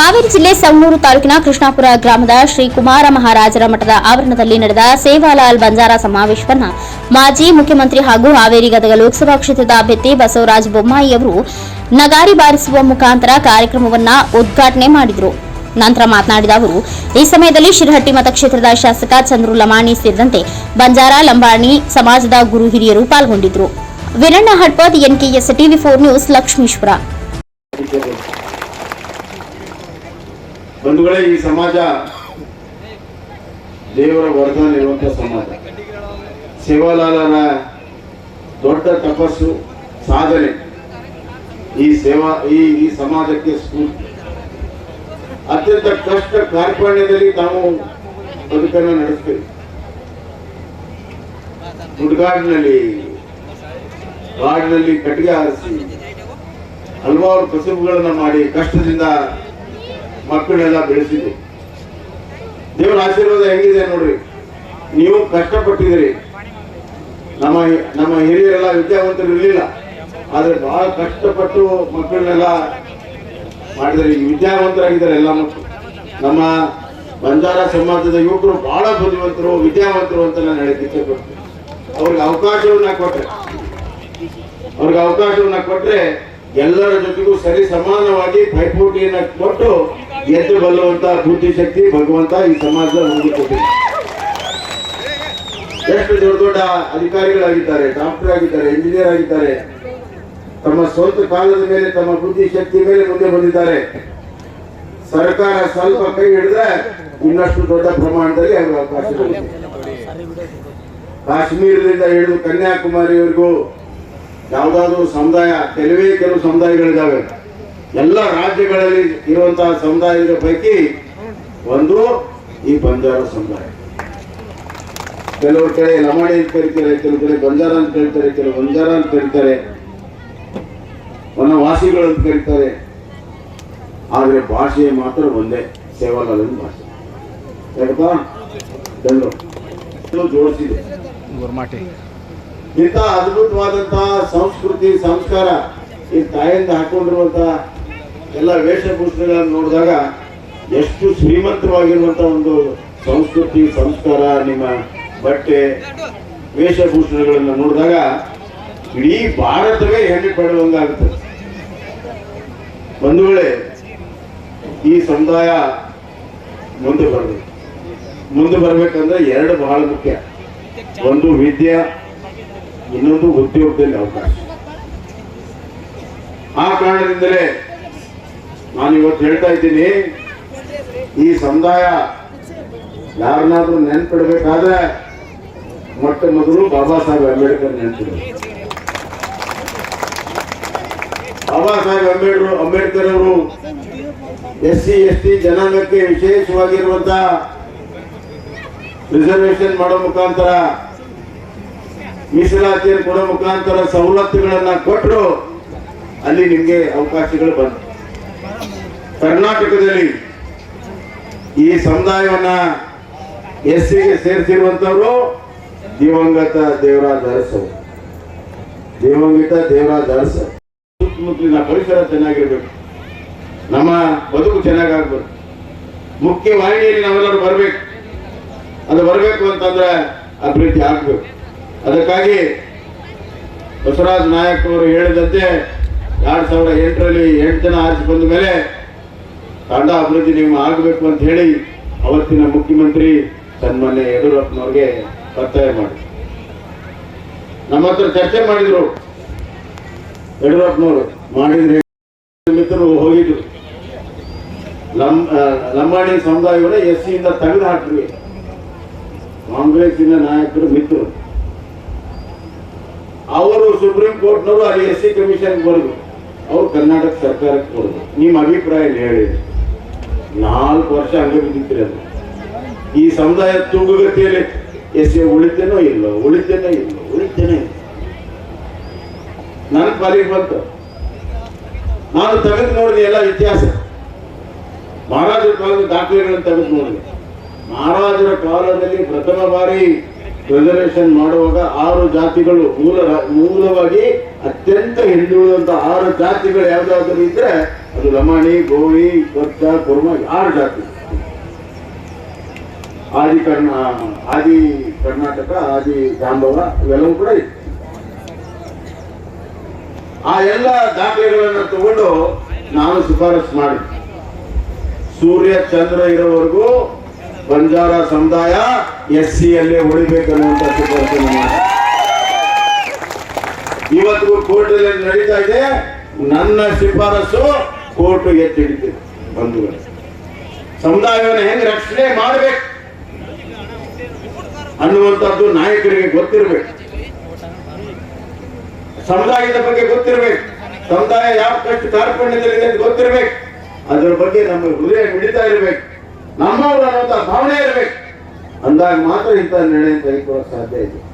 ಹಾವೇರಿ ಜಿಲ್ಲೆ ಸವಣೂರು ತಾಲೂಕಿನ ಕೃಷ್ಣಾಪುರ ಗ್ರಾಮದ ಶ್ರೀ ಕುಮಾರ ಮಹಾರಾಜರ ಮಠದ ಆವರಣದಲ್ಲಿ ನಡೆದ ಸೇವಾಲಾಲ್ ಬಂಜಾರ ಸಮಾವೇಶವನ್ನು ಮಾಜಿ ಮುಖ್ಯಮಂತ್ರಿ ಹಾಗೂ ಹಾವೇರಿ ಗದಗ ಲೋಕಸಭಾ ಕ್ಷೇತ್ರದ ಅಭ್ಯರ್ಥಿ ಬಸವರಾಜ ಬೊಮ್ಮಾಯಿ ಅವರು ನಗಾರಿ ಬಾರಿಸುವ ಮುಖಾಂತರ ಕಾರ್ಯಕ್ರಮವನ್ನ ಉದ್ಘಾಟನೆ ಮಾಡಿದರು. ನಂತರ ಮಾತನಾಡಿದ ಅವರು, ಈ ಸಮಯದಲ್ಲಿ ಶಿರಹಟ್ಟಿ ಮತಕ್ಷೇತ್ರದ ಶಾಸಕ ಚಂದ್ರು ಲಮಾಣಿ ಸೇರಿದಂತೆ ಬಂಜಾರ, ಲಂಬಾಣಿ ಸಮಾಜದ ಗುರು ಹಿರಿಯರು ಪಾಲ್ಗೊಂಡಿದ್ದರು Veeranna Hadpad NKS TV four news Lakshmeshwar. ಬಂಧುಗಳೇ, ಈ ಸಮಾಜ ದೇವರ ವರದಾನ ಇರುವಂತಹ ಸಮಾಜ. ಸೇವಾಲಾಲನ ದೊಡ್ಡ ತಪಸ್ಸು, ಸಾಧನೆ ಈ ಸೇವಾ, ಈ ಈ ಸಮಾಜಕ್ಕೆ ಸ್ಫೂರ್ತಿ. ಅತ್ಯಂತ ಕಷ್ಟ ಕಾರ್ಪಣ್ಯದಲ್ಲಿ ನಾವು ಬದುಕನ್ನು ನಡೆಸ್ತೇವೆ ಸುಡುಗಾಡಿನಲ್ಲಿ ಕಾಡಿನಲ್ಲಿ ಕಟ್ಟಿಗೆ ಹಾರಿಸಿ, ಹಲವಾರು ಕಸುಬುಗಳನ್ನು ಮಾಡಿ ಕಷ್ಟದಿಂದ ಮಕ್ಕಳೆಲ್ಲ ಬೆಳೆಸಿದ್ವಿ ದೇವರ ಆಶೀರ್ವಾದ ಹೆಂಗಿದೆ ನೋಡ್ರಿ. ನೀವು ಕಷ್ಟಪಟ್ಟಿದ್ದೀರಿ. ನಮ್ಮ ನಮ್ಮ ಹಿರಿಯರೆಲ್ಲ ವಿದ್ಯಾವಂತರು ಇರಲಿಲ್ಲ. ಆದ್ರೆ ಬಹಳ ಕಷ್ಟಪಟ್ಟು ಮಕ್ಕಳನ್ನೆಲ್ಲ ಮಾಡಿದರೆ ವಿದ್ಯಾವಂತರಾಗಿದ್ದಾರೆ ಎಲ್ಲ ಮಕ್ಕಳು. ನಮ್ಮ ಬಂಜಾರ ಸಮಾಜದ ಯುವಕರು ಬಹಳ ಬುದ್ಧಿವಂತರು, ವಿದ್ಯಾವಂತರು ಅಂತ ನಾನು ಹೇಳಕ್ಕೆ ಇಷ್ಟಪಡ್ತೀನಿ ಅವ್ರಿಗೆ ಅವಕಾಶವನ್ನ ಕೊಟ್ಟರೆ ಅವ್ರಿಗೆ ಅವಕಾಶವನ್ನ ಕೊಟ್ರೆ ಎಲ್ಲರ ಜೊತೆಗೂ ಸರಿ ಸಮಾನವಾಗಿ ಪೈಪೋಟಿಯನ್ನ ಕೊಟ್ಟು ಗೆದ್ದು ಬಲ್ಲುವಂತ ಬುದ್ಧಿಶಕ್ತಿ ಭಗವಂತ ಈ ಸಮಾಜದ ನಮಗೆ ಕೊಟ್ಟಿದೆ. ಎಷ್ಟು ದೊಡ್ಡ ದೊಡ್ಡ ಅಧಿಕಾರಿಗಳಾಗಿದ್ದಾರೆ ಡಾಕ್ಟರ್ ಆಗಿದ್ದಾರೆ ಇಂಜಿನಿಯರ್ ಆಗಿದ್ದಾರೆ, ತಮ್ಮ ಸ್ವಂತ ಕಾಲದ ಮೇಲೆ, ತಮ್ಮ ಬುದ್ಧಿಶಕ್ತಿ ಮೇಲೆ ಮುಂದೆ ಬಂದಿದ್ದಾರೆ. ಸರ್ಕಾರ ಸ್ವಲ್ಪ ಕೈ ಹಿಡಿದ್ರೆ ಇನ್ನಷ್ಟು ದೊಡ್ಡ ಪ್ರಮಾಣದಲ್ಲಿ ಅವರು ಅವಕಾಶ ಕಾಶ್ಮೀರದಿಂದ ಹಿಡಿದು ಕನ್ಯಾಕುಮಾರಿವರೆಗೂ ಯಾವುದಾದ್ರೂ ಸಮುದಾಯ, ಕೆಲವೇ ಕೆಲವು ಸಮುದಾಯಗಳಿದ್ದಾವೆ. ಎಲ್ಲ ರಾಜ್ಯಗಳಲ್ಲಿ ಇರುವಂತಹ ಸಮುದಾಯದ ಪೈಕಿ ಒಂದು ಈ ಬಂಜಾರ ಸಮುದಾಯ. ಕೆಲವು ಕಡೆ ಲಮಾಣಿ ಅಂತ ಕರೀತಾರೆ ಕೆಲವು ಕಡೆ ಬಂಜಾರ ಅಂತ ಕರೀತಾರೆ ಕೆಲವು ಬಂಜಾರ ಅಂತ ಕರೀತಾರೆ. ವನವಾಸಿಗಳು ಅಂತ ಕರೀತಾರೆ. ಆದ್ರೆ ಭಾಷೆ ಮಾತ್ರ ಒಂದೇ ಸೇವಾಲಾಲ್ ಭಾಷೆ. ಹೇಳ್ತಾ ಬೆಂಗಳೂರು ಜೋಡಿಸಿದೆ. ಇಂಥ ಅದ್ಭುತವಾದಂತಹ ಸಂಸ್ಕೃತಿ, ಸಂಸ್ಕಾರ ಈ ತಾಯಿಯಿಂದ ಹಾಕೊಂಡಿರುವಂತ ಎಲ್ಲ ವೇಷಭೂಷಣಗಳನ್ನು ನೋಡಿದಾಗ ಎಷ್ಟು ಶ್ರೀಮಂತವಾಗಿರುವಂತ ಒಂದು ಸಂಸ್ಕೃತಿ, ಸಂಸ್ಕಾರ, ನಿಮ್ಮ ಬಟ್ಟೆ, ವೇಷಭೂಷಣಗಳನ್ನು ನೋಡಿದಾಗ ಇಡೀ ಭಾರತವೇ ಹೆಮ್ಮೆ ಪಡುವಂಗಾಗುತ್ತೆ. ಬಂಧುಗಳೇ, ಈ ಸಮುದಾಯ ಮುಂದೆ ಬರಬೇಕು. ಮುಂದೆ ಬರಬೇಕಂದ್ರೆ ಎರಡು ಬಹಳ ಮುಖ್ಯ. ಒಂದು ವಿದ್ಯೆ, ಇನ್ನೊಂದು ಉದ್ಯೋಗದಲ್ಲಿ ಅವಕಾಶ. ಆ ಕಾರಣದಿಂದಲೇ ನಾನು ಇವತ್ತು ಹೇಳ್ತಾ ಇದ್ದೀನಿ, ಈ ಸಮುದಾಯ ಯಾರನ್ನಾದ್ರೂ ನೆನ್ಪಿಡ್ಬೇಕಾದ್ರೆ ಮೊಟ್ಟ ಮೊದಲು ಬಾಬಾ ಸಾಹೇಬ್ ಅಂಬೇಡ್ಕರ್ ನೆನ್ಪಿಡ್ಬೇಕು. ಬಾಬಾ ಸಾಹೇಬ್ ಅಂಬೇಡ್ಕರ್ ಅಂಬೇಡ್ಕರ್ ಅವರು ಎಸ್ ಸಿ ಎಸ್ ಟಿ ಜನಾಂಗಕ್ಕೆ ವಿಶೇಷವಾಗಿರುವಂತ ರಿಸರ್ವೇಶನ್ ಮಾಡೋ ಮುಖಾಂತರ, ಮೀಸಲಾತಿಯನ್ನು ಕೊಡೋ ಮುಖಾಂತರ ಸವಲತ್ತುಗಳನ್ನ ಕೊಟ್ಟರು ಅಲ್ಲಿ ನಿಮಗೆ ಅವಕಾಶಗಳು ಬಂತು ಕರ್ನಾಟಕದಲ್ಲಿ ಈ ಸಮುದಾಯವನ್ನ ಎಸ್ ಸಿಗೆ ಸೇರಿಸಿರುವಂತವರು ದಿವಂಗತ ದೇವರಾಜ ಅರಸ. ದಿವಂಗತ ದೇವರಾಜ ಅರಸ ಸುತ್ತಮುತ್ತಲಿನ ಪರಿಸರ ಚೆನ್ನಾಗಿರ್ಬೇಕು. ನಮ್ಮ ಬದುಕು ಚೆನ್ನಾಗಾಗ್ಬೇಕು. ಮುಖ್ಯ ವಾಹಿನಿಯಲ್ಲಿ ನಾವೆಲ್ಲರೂ ಬರಬೇಕು. ಅದು ಬರಬೇಕು ಅಂತಂದ್ರೆ ಅಭಿವೃದ್ಧಿ ಆಗ್ಬೇಕು. ಅದಕ್ಕಾಗಿ ಬಸವರಾಜ ನಾಯಕ್ ಅವರು ಹೇಳಿದಂತೆ ಎರಡ್ ಸಾವಿರದ ಎಂಟರಲ್ಲಿ ಎಂಟು ಜನ ಆರಿಸಿ ಬಂದ ಮೇಲೆ ತಂಡ ಅಭಿವೃದ್ಧಿ ನೀವು ಆಗಬೇಕು ಅಂತ ಹೇಳಿ ಅವತ್ತಿನ ಮುಖ್ಯಮಂತ್ರಿ ಸನ್ಮಾನ್ಯ ಯಡಿಯೂರಪ್ಪನವ್ರಿಗೆ ಒತ್ತಾಯ ಮಾಡಿ ನಮ್ಮ ಹತ್ರ ಚರ್ಚೆ ಮಾಡಿದ್ರು. ಯಡಿಯೂರಪ್ಪನವರು ಮಾಡಿದ್ರೆ ಮಿತ್ರರು ಹೋಗಿದ್ರು. ನಮ್ಮ ಲಂಬಾಣಿ ಸಮುದಾಯಗಳ ಎಸ್ ಸಿಯಿಂದ ತೆಗೆದು ಹಾಕಿದ್ವಿ. ಕಾಂಗ್ರೆಸ್ಸಿನ ನಾಯಕರು ಮಿತ್ರರು. ಅವರು ಸುಪ್ರೀಂ ಕೋರ್ಟ್ನವರು ಅಲ್ಲಿ ಎಸ್ ಸಿ ಕಮಿಷನ್ಗೆ ಬರೆದು. ಅವ್ರು ಕರ್ನಾಟಕ ಸರ್ಕಾರಕ್ಕೆ ಕೊಡೋದು. ನಿಮ್ಮ ಅಭಿಪ್ರಾಯ ಹೇಳಿ? ನಾಲ್ಕು ವರ್ಷ ಹಂಗೆ ಅದು. ಈ ಸಮುದಾಯ ತೂಗುಗತಿಯಲ್ಲಿ ಎಸ್ ಎ ಉಳಿತೇನೋ ಇಲ್ಲೋ ಉಳಿತೇನೋ ಇಲ್ಲೋ, ಉಳಿತೇನೋ ಇಲ್ಲ. ನನ್ನ ಪಾಲಿಗೆ ಬಂತು. ನಾನು ತೆಗೆದು ನೋಡಿದೆ ಎಲ್ಲ ಇತಿಹಾಸ. ಮಹಾರಾಜರ ಕಾಲದ ದಾಖಲೆಗಳನ್ನು ತೆಗೆದು ನೋಡಿದೆ. ಮಹಾರಾಜರ ಕಾಲದಲ್ಲಿ ಪ್ರಥಮ ಬಾರಿ ರಿಸರ್ವೇಶನ್ ಮಾಡುವಾಗ ಆರು ಜಾತಿಗಳು ಮೂಲ ಮೂಲವಾಗಿ ಅತ್ಯಂತ ಹಿಂದುಳಿದಂತ ಆರು ಜಾತಿಗಳು ಯಾವ್ದಾದ್ರು ಇದ್ರೆ ಅದು ಲಮಾಣಿ ಗೋವಿ ಕೊಚ್ಚ ಕುರ್ಮ ಆರು ಜಾತಿ. ಆದಿ ಕರ್ಣ, ಆದಿ ಕರ್ನಾಟಕ, ಆದಿ ಜಾಂಬವ ಇವೆಲ್ಲವೂ ಕೂಡ ಇತ್ತು ಆ ಎಲ್ಲ ದಾಖಲೆಗಳನ್ನು ತಗೊಂಡು ನಾನು ಶಿಫಾರಸು ಮಾಡಿ ಸೂರ್ಯ, ಚಂದ್ರ ಇರೋವರೆಗೂ ಬಂಜಾರ ಸಮುದಾಯ ಎಸ್ ಸಿ ಅಲ್ಲೇ ಉಳಿಬೇಕನ್ನುವಂತ ಶಿಫಾರಸು ಮಾಡಿ ಇವತ್ತಿಗೂ ಕೋರ್ಟಲ್ಲಿ ನಡೀತಾ ಇದೆ. ನನ್ನ ಶಿಫಾರಸು ಕೋರ್ಟ್ ಎತ್ತಿಡಿತು ಬಂಧುಗಳು. ಸಮುದಾಯವನ್ನು ಹೆಂಗ್ ರಕ್ಷಣೆ ಮಾಡಬೇಕು? ಅನ್ನುವಂಥದ್ದು ನಾಯಕರಿಗೆ ಗೊತ್ತಿರಬೇಕು. ಸಮುದಾಯದ ಬಗ್ಗೆ ಗೊತ್ತಿರಬೇಕು. ಸಮುದಾಯ ಯಾವ ಕಷ್ಟ ಕಾರ್ಪಣ್ಯದಲ್ಲಿದೆ ಅಂತ ಗೊತ್ತಿರಬೇಕು. ಅದರ ಬಗ್ಗೆ ನಮ್ಮ ಹೃದಯ ಮಿಡಿತಾ ಇರಬೇಕು. ನಮ್ಮವರು ಅನ್ನುವಂಥ ಭಾವನೆ ಇರಬೇಕು. ಅಂದಾಗ ಮಾತ್ರ ಇಂಥ ನಿರ್ಣಯ ತೆಗೆದುಕೊಳ್ಳೋಕೆ ಸಾಧ್ಯ ಇದೆ.